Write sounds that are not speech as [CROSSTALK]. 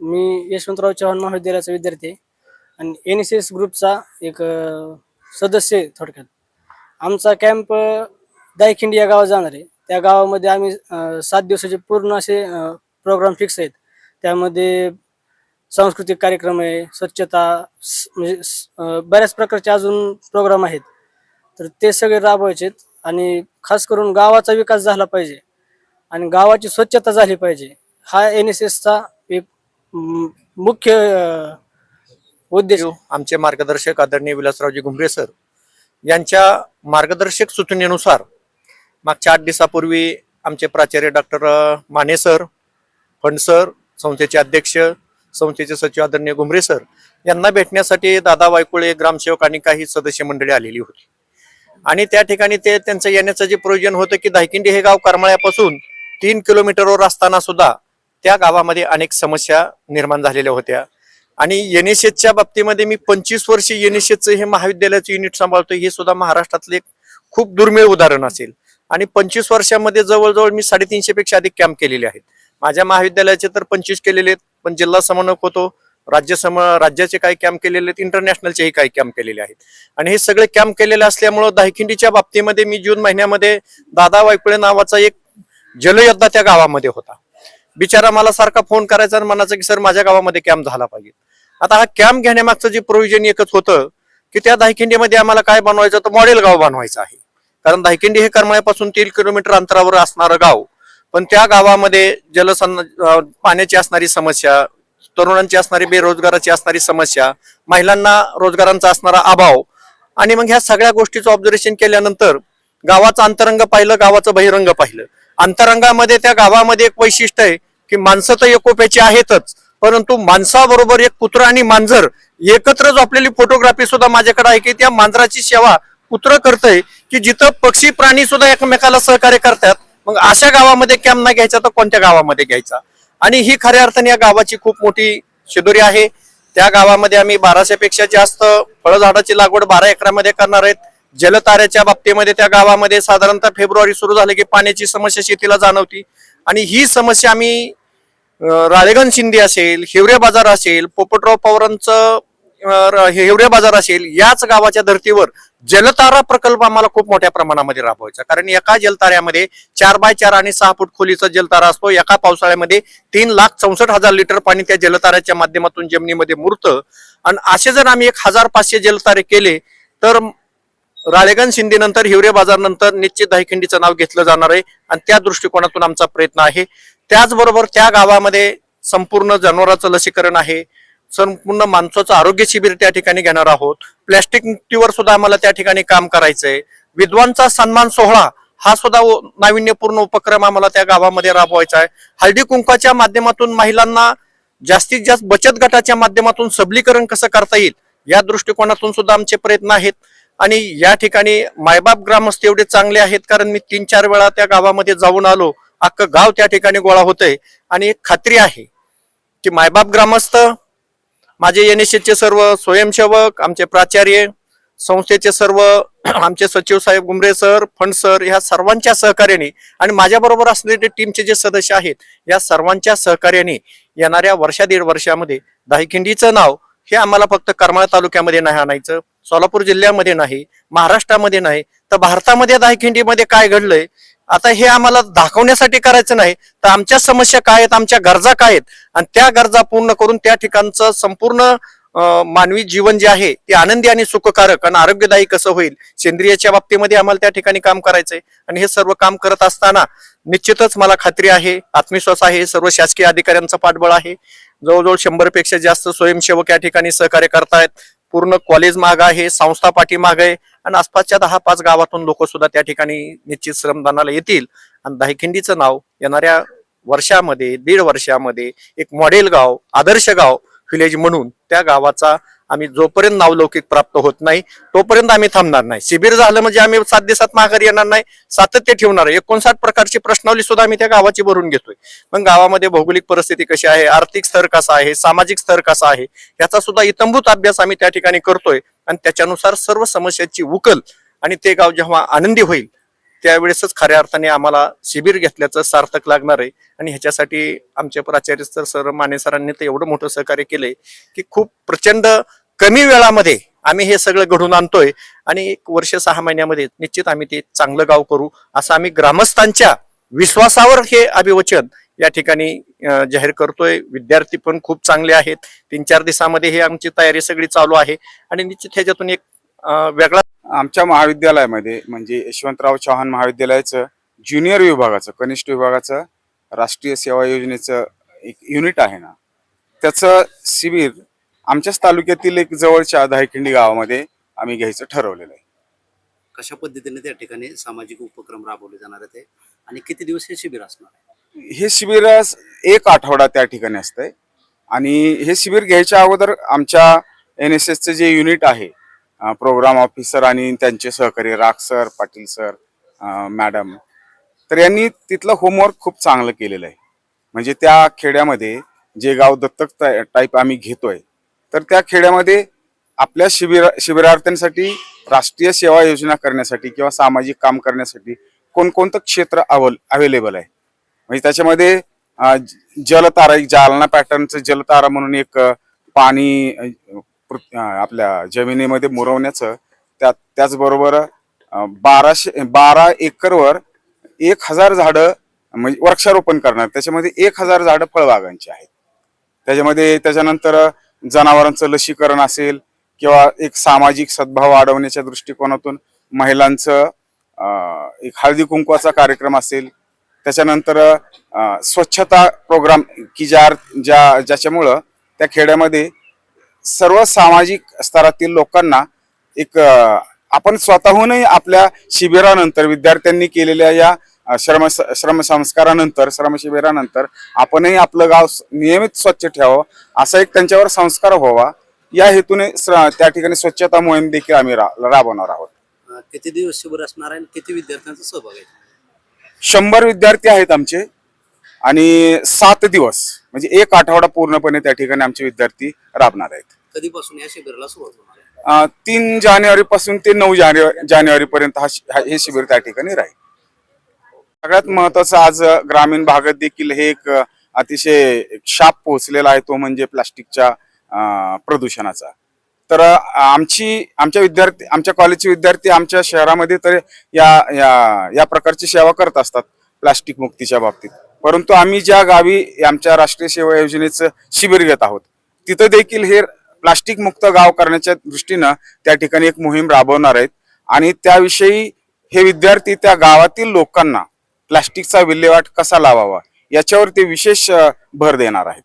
मी यशवंतराव चव्हाण महाविद्यालयाचा विद्यार्थी आहे. आणि एन एस एस ग्रुपचा एक अ, सदस्य आहे थोडक्यात. आमचा कॅम्प दायखिंडी या गावात जाणार आहे. त्या गावामध्ये आम्ही अ, सात दिवसाचे पूर्ण असे प्रोग्राम फिक्स आहेत. त्यामध्ये सांस्कृतिक कार्यक्रम आहे स्वच्छता स- म्हणजे स- अ, बऱ्याच प्रकारचे अजून प्रोग्राम आहेत. तर ते सगळे राबवायचे आहेत. आणि खास करून गावाचा विकास झाला पाहिजे. आणि गावाची स्वच्छता झाली पाहिजे. हा एन एस एसचा मुख्य उद्देश. आमचे मार्गदर्शक आदरणीय विलासरावजी घुमरे सर यांच्या मार्गदर्शक सूचनेनुसार मागच्या आठ दिवसापूर्वी आमचे प्राचार्य doctor Mane sir Phand sir संस्थेचे अध्यक्ष संस्थेचे सचिव आदरणीय घुमरे सर यांना भेटण्यासाठी दादा वायकुळे ग्रामसेवक आणि काही सदस्य मंडळी आलेली होती. आणि त्या ठिकाणी ते त्यांचं येण्याचं जे प्रयोजन होतं की दायकिंडी हे गाव करमाळ्यापासून तीन किलोमीटरवर असताना सुद्धा त्या गावामध्ये अनेक समस्या निर्माण झालेल्या होत्या. आणि एनएसएसच्या बाबतीमध्ये मी पंचवीस वर्ष एनएसएसचं हे महाविद्यालयाचं युनिट सांभाळतो हे सुद्धा महाराष्ट्रातले एक खूप दुर्मिळ उदाहरण असेल. आणि पंचवीस वर्षामध्ये जवळजवळ मी साडेतीनशे पेक्षा अधिक कॅम्प केलेले आहेत. माझ्या महाविद्यालयाचे तर पंचवीस केलेले आहेत पण जिल्हा समन्वयक होतो राज्य सम राज्याचे काही कॅम्प केलेले आहेत इंटरनॅशनलचेही काही कॅम्प केलेले आहेत. आणि हे सगळे कॅम्प केलेले असल्यामुळं दायखिंडीच्या बाबतीमध्ये मी जून महिन्यामध्ये दादा वायकुळे नावाचा एक जलयोद्धा त्या गावामध्ये होता. बिचारा मला सारखा फोन करायचा आणि म्हणायचा की सर माझ्या गावामध्ये कॅम्प झाला पाहिजे. आता हा कॅम्प घेण्यामागचं जे प्रोव्हिजन एकच होतं की त्या दायखिंडीमध्ये आम्हाला काय बनवायचं तर मॉडेल गाव बनवायचं आहे. कारण दहिकिंडी हे करमाळ्यापासून तीन किलोमीटर अंतरावर असणारं गाव. पण त्या गावामध्ये जलसं पाण्याची असणारी समस्या तरुणांची असणारी बेरोजगाराची असणारी समस्या महिलांना रोजगारांचा असणारा अभाव आणि मग ह्या सगळ्या गोष्टीचं ऑब्झर्वेशन केल्यानंतर गावाचं अंतरंग पाहिलं गावाचं बहिरंग पाहिलं. अंतरंगामध्ये त्या गावामध्ये एक वैशिष्ट्य आहे की माणसं तर एकोप्याची आहेतच परंतु माणसाबरोबर एक कुत्रा आणि मांजर एकत्र झोपलेली फोटोग्राफी सुद्धा माझ्याकडे आहे की त्या मांजराची सेवा कुत्र करतंय की जिथं पक्षी प्राणी सुद्धा एकमेकाला सहकार्य करतात मग अशा गावामध्ये कॅम्प नाही घ्यायचा तर कोणत्या गावामध्ये घ्यायचा? आणि ही खऱ्या अर्थाने या गावाची खूप मोठी शिदोरी आहे. त्या गावामध्ये आम्ही बाराशे पेक्षा जास्त फळझाडाची लागवड बारा एकरामध्ये करणार आहेत. जलताऱ्याच्या बाबतीमध्ये त्या गावामध्ये साधारणतः फेब्रुवारी सुरू झाले की पाण्याची समस्या शेतीला जाणवती. आणि ही समस्या आम्ही राळेगण शिंदे असेल हिवरे बाजार असेल पोपटराव पवारांचं हिवरे बाजार असेल याच गावाच्या धर्तीवर जलतारा प्रकल्प आम्हाला खूप मोठ्या प्रमाणामध्ये राबवायचा. कारण एका जलताऱ्यामध्ये चार बाय चार आणि सहा फूट खोलीचा जलतारा असतो. एका पावसाळ्यामध्ये तीन लाख चौसष्ट हजार लिटर पाणी त्या जलताऱ्याच्या माध्यमातून जमिनीमध्ये मुरतं. आणि असे जर आम्ही एक हजार पाचशे जलतारे केले तर राळेगण शिंदेनंतर हिवरे बाजार नंतर निश्चित दहीखिंडीचं नाव घेतलं जाणार आहे. आणि त्या दृष्टिकोनातून आमचा प्रयत्न आहे. त्याचबरोबर त्या गावामध्ये संपूर्ण जनावरांचं लसीकरण आहे. संपूर्ण माणसाचं आरोग्य शिबिर त्या ठिकाणी घेणार आहोत. प्लॅस्टिक मुक्तीवर सुद्धा आम्हाला त्या ठिकाणी काम करायचंय. विद्वांचा सन्मान सोहळा हा सुद्धा नाविन्यपूर्ण उपक्रम आम्हाला त्या गावामध्ये राबवायचा आहे. हळदी कुंकाच्या माध्यमातून महिलांना जास्तीत जास्त बचत गटाच्या माध्यमातून सबलीकरण कसं करता येईल या दृष्टिकोनातून सुद्धा आमचे प्रयत्न आहेत. आणि या ठिकाणी मायबाप ग्रामस्थ एवढे चांगले आहेत कारण मी तीन चार वेळा त्या गावामध्ये जाऊन आलो. अख्खं गाव त्या ठिकाणी गोळा होतंय. आणि एक खात्री आहे की मायबाप ग्रामस्थ माझे एन एस चे सर्व स्वयंसेवक आमचे प्राचार्य संस्थेचे सर्व [CLEARS THROAT] आमचे सचिव साहेब गुमरे सर फंड सर ह्या सर्वांच्या सहकार्याने आणि माझ्याबरोबर असलेले टीमचे जे सदस्य आहेत या सर्वांच्या सहकार्याने येणाऱ्या वर्षा दीड वर्षामध्ये दाहिखिंडीचं नाव हे आम्हाला फक्त करमाळा तालुक्यामध्ये नाही आणायचं सोलापूर जिल्ह्यामध्ये नाही महाराष्ट्रामध्ये नाही. तर भारतामध्ये दाहिखिंडीमध्ये काय घडलंय? आता हे आम्हाला दाखवण्यासाठी करायचं नाही तर आमच्या समस्या काय आहेत आमच्या गरजा काय आहेत? आणि त्या गरजा पूर्ण करून त्या ठिकाणचं संपूर्ण मानवी जीवन जे आहे ते आनंदी आणि सुखकारक आणि आरोग्यदायी कसं होईल सेंद्रियच्या बाबतीमध्ये आम्हाला त्या ठिकाणी काम करायचंय. आणि हे सर्व काम करत असताना निश्चितच मला खात्री आहे आत्मविश्वास आहे सर्व शासकीय अधिकाऱ्यांचं पाठबळ आहे. जवळजवळ शंभरपेक्षा जास्त स्वयंसेवक या ठिकाणी सहकार्य करतायत. पूर्ण कॉलेज माग आहे संस्था पाठीमाग आहे आणि आसपासच्या दहा पाच गावातून लोक सुद्धा त्या ठिकाणी निश्चित श्रमदानाला येतील. आणि दहीखिंडीचं नाव येणाऱ्या वर्षामध्ये दीड वर्षामध्ये एक मॉडेल गाव आदर्श गाव व्हिलेज म्हणून त्या गावाचा आम्ही जोपर्यंत नावलौकिक प्राप्त होत नाही तोपर्यंत आम्ही थांबणार नाही. शिबिर झालं म्हणजे आम्ही सात दिवसात माघारी येणार नाही सातत्य ठेवणार आहे. एकोणसाठ प्रकारची प्रश्नावली सुद्धा आम्ही त्या गावाची भरून घेतोय. मग गावामध्ये भौगोलिक परिस्थिती कशी आहे आर्थिक स्तर कसा आहे सामाजिक स्तर कसा आहे याचा सुद्धा इतंभूत अभ्यास आम्ही त्या ठिकाणी करतोय. आणि त्याच्यानुसार सर्व समस्यांची उकल आणि ते गाव जेव्हा आनंदी होईल त्यावेळेसच खऱ्या अर्थाने आम्हाला शिबिर घेतल्याचं सार्थक लागणार आहे. आणि ह्याच्यासाठी आमचे प्राचार्य सर सर माने सरांनी तर एवढं मोठं सहकार्य केलंय की खूप प्रचंड कमी वेळामध्ये आम्ही हे सगळं घडून आणतोय. आणि एक वर्ष सहा महिन्यामध्ये निश्चित आम्ही ते चांगलं गाव करू असं आम्ही ग्रामस्थांच्या विश्वासावर हे अभिवचन या ठिकाणी जाहीर करतोय. विद्यार्थी पण खूप चांगले आहेत. तीन चार दिवसामध्ये हे आमची तयारी सगळी चालू आहे. आणि निश्चित ह्याच्यातून एक वेगळा आमच्या महाविद्यालयामध्ये म्हणजे यशवंतराव चव्हाण महाविद्यालयाचं ज्युनियर विभागाचं कनिष्ठ विभागाचं राष्ट्रीय सेवा योजनेचं एक युनिट आहे ना. त्याचं शिबिर आमच्याच तालुक्यातील एक जवळच्या दहाखिंडी गावामध्ये आम्ही घ्यायचं ठरवलेलं आहे. कशा पद्धतीने त्या ठिकाणी सामाजिक उपक्रम राबवले जाणार आहेत आणि किती दिवस हे शिबिर असणार आहे? हे शिबिर एक आठवडा त्या ठिकाणी असतंय. आणि हे शिबिर घ्यायच्या अगोदर आमच्या एन एस एसचं जे युनिट आहे प्रोग्राम ऑफिसर आणि त्यांचे सहकारी राख सर पाटील सर मॅडम तर यांनी तिथलं होमवर्क खूप चांगलं केलेलं आहे. म्हणजे त्या खेड्यामध्ये जे गाव दत्तक टाईप आम्ही घेतोय तर त्या खेड्यामध्ये आपल्या शिबिर शिबिरार्थ्यांसाठी राष्ट्रीय सेवा योजना करण्यासाठी किंवा सामाजिक काम करण्यासाठी कोणकोणतं क्षेत्र अवल अवेलेबल आहे. म्हणजे त्याच्यामध्ये जलतारा एक जालना पॅटर्नचं जलतारा म्हणून एक पाणी आपल्या जमिनीमध्ये मुरवण्याचं त्या त्याचबरोबर बाराशे बारा एकरवर एक हजार झाडं म्हणजे वृक्षारोपण करणार. त्याच्यामध्ये एक हजार झाडं फळबागांची आहेत. त्याच्यामध्ये त्याच्यानंतर जनावरांचं लसीकरण असेल किंवा एक सामाजिक सद्भाव वाढवण्याच्या दृष्टिकोनातून महिलांचं एक हळदी कुंकवाचा कार्यक्रम असेल. त्याच्यानंतर स्वच्छता प्रोग्राम की ज्या ज्या ज्याच्यामुळं त्या खेड्यामध्ये सर्व सामाजिक स्तरातील लोकांना एक आपण स्वतःहूनही आपल्या शिबिरानंतर विद्यार्थ्यांनी केलेल्या या श्रम श्रम संस्कारानंतर श्रम शिबिरानंतर आपणही आपलं गाव नियमित स्वच्छ ठेवावं असा एक त्यांच्यावर संस्कार व्हावा. या हेतूने त्या ठिकाणी स्वच्छता मोहीम देखील आम्ही रा- राबवणार आहोत. किती दिवस शिबिर असणार आहे किती विद्यार्थ्यांचा सहभाग आहे? शंभर विद्यार्थी आहेत आमचे आणि सात दिवस म्हणजे एक आठवडा पूर्णपणे त्या ठिकाणी आमचे विद्यार्थी राबणार आहेत. कधीपासून या शिबिराला सुरुवात होणार आहे? अं, तीन जानेवारी पासून ते नऊ जानेवारी जानेवारी पर्यंत हा शि- हा- हे शिबिर त्या ठिकाणी राहील. सगळ्यात महत्वाचं आज अं, ग्रामीण भागात देखील हे एक अं, अतिशय शाप पोहोचलेला आहे तो म्हणजे प्लास्टिकच्या अं, प्रदूषणाचा. तर अं, आमची आमच्या विद्यार्थी आमच्या कॉलेजचे विद्यार्थी आमच्या शहरामध्ये तर या या या प्रकारची सेवा करत असतात प्लास्टिक मुक्तीच्या बाबतीत. परंतु आम्ही ज्या गावी आमच्या राष्ट्रीय सेवा योजनेचं शिबिर घेत आहोत तिथं देखील हे प्लास्टिक मुक्त गाव करण्याच्या दृष्टीनं त्या ठिकाणी एक मोहीम राबवणार आहेत. आणि त्याविषयी हे विद्यार्थी त्या गावातील लोकांना प्लास्टिकचा विल्हेवाट कसा लावावा? याच्यावर ते विशेष भर देणार आहेत.